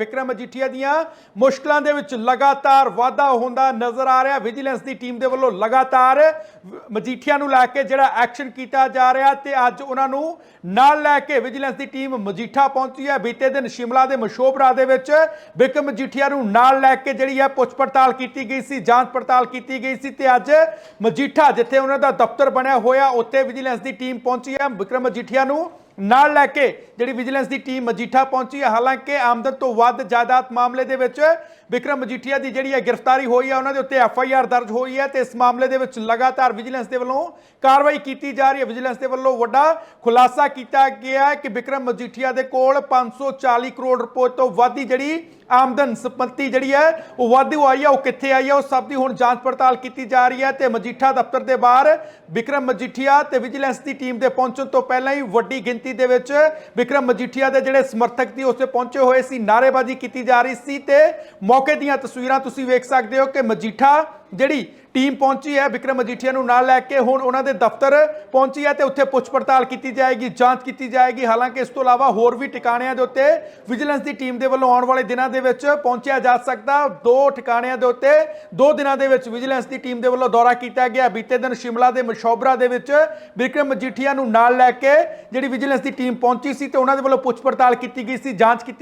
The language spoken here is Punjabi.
ਵਿਕਰਮ ਮਜੀਠੀਆ ਦੀਆਂ ਮੁਸ਼ਕਲਾਂ ਦੇ ਵਿੱਚ ਲਗਾਤਾਰ ਵਾਧਾ ਹੁੰਦਾ ਨਜ਼ਰ ਆ ਰਿਹਾ। ਵਿਜੀਲੈਂਸ ਦੀ ਟੀਮ ਦੇ ਵੱਲੋਂ ਲਗਾਤਾਰ ਮਜੀਠੀਆ ਨੂੰ ਲੈ ਕੇ ਜਿਹੜਾ ਐਕਸ਼ਨ ਕੀਤਾ ਜਾ ਰਿਹਾ ਤੇ ਅੱਜ ਉਹਨਾਂ ਨੂੰ ਨਾਲ ਲੈ ਕੇ ਵਿਜੀਲੈਂਸ ਦੀ ਟੀਮ ਮਜੀਠਾ ਪਹੁੰਚੀ ਹੈ। ਬੀਤੇ ਦਿਨ ਸ਼ਿਮਲਾ ਦੇ ਮਸ਼ੋਬਰਾ ਦੇ ਵਿੱਚ ਵਿਕਰਮ ਮਜੀਠੀਆ ਨੂੰ ਨਾਲ ਲੈ ਕੇ ਜਿਹੜੀ ਹੈ ਪੁੱਛ ਪੜਤਾਲ ਕੀਤੀ ਗਈ ਸੀ, ਜਾਂਚ ਪੜਤਾਲ ਕੀਤੀ ਗਈ ਸੀ ਤੇ ਅੱਜ ਮਜੀਠਾ ਜਿੱਥੇ ਉਹਨਾਂ ਦਾ ਦਫ਼ਤਰ ਬਣਿਆ ਹੋਇਆ, ਉੱਥੇ ਵਿਜੀਲੈਂਸ ਦੀ ਟੀਮ ਪਹੁੰਚੀ ਹੈ। ਵਿਕਰਮ ਮਜੀਠੀਆ ਨੂੰ ਨਾਲ ਲੈ ਕੇ ਜਿਹੜੀ ਵਿਜੀਲੈਂਸ ਦੀ ਟੀਮ ਮਜੀਠਾ ਪਹੁੰਚੀ ਹੈ। ਹਾਲਾਂਕਿ ਆਮਦਨ ਤੋਂ ਵੱਧ ਜਾਇਦਾਦ ਮਾਮਲੇ ਦੇ ਵਿੱਚ ਵਿਕਰਮ ਮਜੀਠੀਆ ਦੀ ਜਿਹੜੀ ਹੈ ਗ੍ਰਿਫਤਾਰੀ ਹੋਈ ਹੈ, ਉਹਨਾਂ ਦੇ ਉੱਤੇ ਐਫ ਆਈ ਆਰ ਦਰਜ ਹੋਈ ਹੈ ਤੇ ਇਸ ਮਾਮਲੇ ਦੇ ਵਿੱਚ ਲਗਾਤਾਰ ਵਿਜੀਲੈਂਸ ਦੇ ਵੱਲੋਂ ਕਾਰਵਾਈ ਕੀਤੀ ਜਾ ਰਹੀ ਹੈ। ਵਿਜੀਲੈਂਸ ਦੇ ਵੱਲੋਂ ਵੱਡਾ ਖੁਲਾਸਾ ਕੀਤਾ ਗਿਆ ਕਿ ਵਿਕਰਮ ਮਜੀਠੀਆ ਦੇ ਕੋਲ 540 ਕਰੋੜ ਰੁਪਏ ਤੋਂ ਵੱਧ ਦੀ ਜਿਹੜੀ ਆਮਦਨ ਸੰਪत्ति ਜਿਹੜੀ ਹੈ, ਉਹ ਵਾਧੂ ਆਈ ਹੈ, ਉਹ ਕਿੱਥੇ ਆਈ ਹੈ, ਉਹ ਸਭ ਦੀ ਹੁਣ ਜਾਂਚ ਪੜਤਾਲ ਕੀਤੀ ਜਾ ਰਹੀ ਹੈ ਤੇ ਮਜੀਠਾ ਦਫ਼ਤਰ ਦੇ ਬਾਹਰ ਵਿਕਰਮ ਮਜੀਠੀਆ ਤੇ ਵਿਜੀਲੈਂਸ ਦੀ ਟੀਮ ਦੇ ਪਹੁੰਚਣ ਤੋਂ ਪਹਿਲਾਂ ਹੀ ਵੱਡੀ ਗਿਣਤੀ ਦੇ ਵਿੱਚ ਵਿਕਰਮ ਮਜੀਠੀਆ ਦੇ ਜਿਹੜੇ ਸਮਰਥਕ ਸੀ, ਉਸੇ ਪਹੁੰਚੇ ਹੋਏ ਸੀ, ਨਾਅਰੇਬਾਜ਼ੀ ਕੀਤੀ ਜਾ ਰਹੀ ਸੀ ਤੇ ਮੌਕੇ ਦੀਆਂ ਤਸਵੀਰਾਂ ਤੁਸੀਂ ਵੇਖ ਸਕਦੇ ਹੋ ਕਿ ਮਜੀਠਾ ਜਿਹੜੀ ਟੀਮ ਪਹੁੰਚੀ ਹੈ ਵਿਕਰਮ ਮਜੀਠੀਆ ਨੂੰ ਨਾਲ ਲੈ ਕੇ, ਹੁਣ ਉਹਨਾਂ ਦੇ ਦਫ਼ਤਰ ਪਹੁੰਚੀ ਹੈ ਤੇ ਉੱਥੇ ਪੁੱਛ ਪੜਤਾਲ ਕੀਤੀ ਜਾਏਗੀ, ਜਾਂਚ ਕੀਤੀ ਜਾਏਗੀ। ਹਾਲਾਂਕਿ ਇਸ ਤੋਂ ਇਲਾਵਾ ਹੋਰ ਵੀ ਟਿਕਾਣਿਆਂ ਦੇ ਉੱਤੇ ਵਿਜੀਲੈਂਸ ਦੀ ਟੀਮ ਦੇ ਵੱਲੋਂ ਆਉਣ ਵਾਲੇ ਦਿਨਾਂ ਦੇ ਵਿੱਚ ਪਹੁੰਚਿਆ ਜਾ ਸਕਦਾ। ਦੋ ਟਿਕਾਣਿਆਂ ਦੇ ਉੱਤੇ ਦੋ ਦਿਨਾਂ ਦੇ ਵਿੱਚ ਵਿਜੀਲੈਂਸ ਦੀ ਟੀਮ ਦੇ ਵੱਲੋਂ ਦੌਰਾ ਕੀਤਾ ਗਿਆ। ਬੀਤੇ ਦਿਨ ਸ਼ਿਮਲਾ ਦੇ ਮਸ਼ੋਬਰਾ ਦੇ ਵਿੱਚ ਵਿਕਰਮ ਮਜੀਠੀਆ ਨੂੰ ਨਾਲ ਲੈ ਕੇ ਜਿਹੜੀ ਵਿਜੀਲੈਂਸ ਦੀ ਟੀਮ ਪਹੁੰਚੀ ਸੀ ਤੇ ਉਹਨਾਂ ਦੇ ਵੱਲੋਂ ਪੁੱਛ ਪੜਤਾਲ ਕੀਤੀ ਗਈ ਸੀ, ਜਾਂਚ ਕੀਤੀ